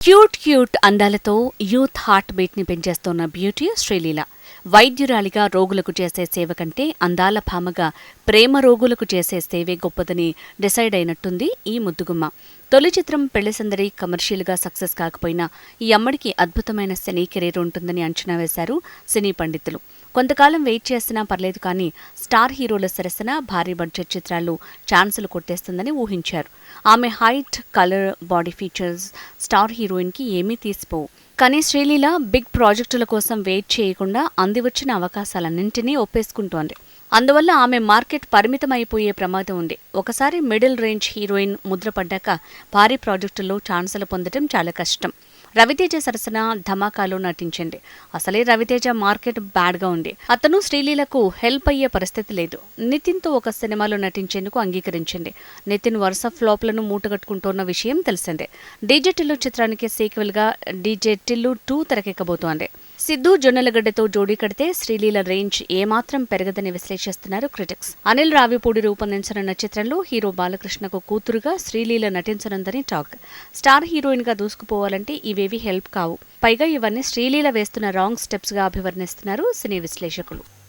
Cute cute అందాలతో youth heart బీట్ని పెంచేస్తోన్న బ్యూటీ శ్రీలీల. వైద్యురాలిగా రోగులకు చేసే సేవ కంటే అందాల భామగా ప్రేమ రోగులకు చేసే సేవే గొప్పదని డిసైడ్ అయినట్టుంది ఈ ముద్దుగుమ్మ. తొలి చిత్రం పెళ్ళిసందరి కమర్షియల్గా సక్సెస్ కాకపోయినా ఈ అమ్మడికి అద్భుతమైన సినీ కెరీర్ ఉంటుందని అంచనా వేశారు సినీ పండితులు. కొంతకాలం వెయిట్ చేసినా పర్లేదు కానీ స్టార్ హీరోల సరసన భారీ బడ్జెట్ చిత్రాలు ఛాన్సులు కొట్టేస్తుందని ఊహించారు. ఆమె height colour body features star హీరోయిన్కి ఏమీ తీసిపోవు. కానీ శ్రీలీల బిగ్ ప్రాజెక్టుల కోసం వెయిట్ చేయకుండా అందివచ్చిన అవకాశాలన్నింటినీ ఒప్పేసుకుంటోంది. అందువల్ల ఆమె మార్కెట్ పరిమితమైపోయే ప్రమాదం ఉంది. ఒకసారి మిడిల్ రేంజ్ హీరోయిన్ ముద్రపడ్డాక భారీ ప్రాజెక్టుల్లో ఛాన్సులు పొందడం చాలా కష్టం. రవితేజ సరసన ధమాకాలో నటించింది. అసలే రవితేజ మార్కెట్ బ్యాడ్గా ఉంది. అతను శ్రీలీలకు హెల్ప్ అయ్యే పరిస్థితి లేదు. నితిన్తో ఒక సినిమాలో నటించేందుకు అంగీకరించింది. నితిన్ వరుస ఫ్లాప్లను మూటగట్టుకుంటున్న విషయం తెలిసిందే. డీజే టిల్లు చిత్రానికి సీక్వెల్గా డీజే టిల్లు టూ తెరకెక్కబోతోంది. సిద్ధు జొన్నలగడ్డతో జోడీ కడితే శ్రీలీల రేంజ్ ఏమాత్రం పెరగదని విశ్లేషిస్తున్నారు క్రిటిక్స్. అనిల్ రావిపూడి రూపొందించనున్న చిత్రంలో హీరో బాలకృష్ణకు కూతురుగా శ్రీలీల నటించనుందని టాక్. స్టార్ హీరోయిన్ దూసుకుపోవాలంటే ఇవి ఇవేవి హెల్ప్ కావు. పైగా ఇవన్నీ శ్రీలీల వేస్తున్న రాంగ్ స్టెప్స్గా అభివర్ణిస్తున్నారు సినీ విశ్లేషకులు.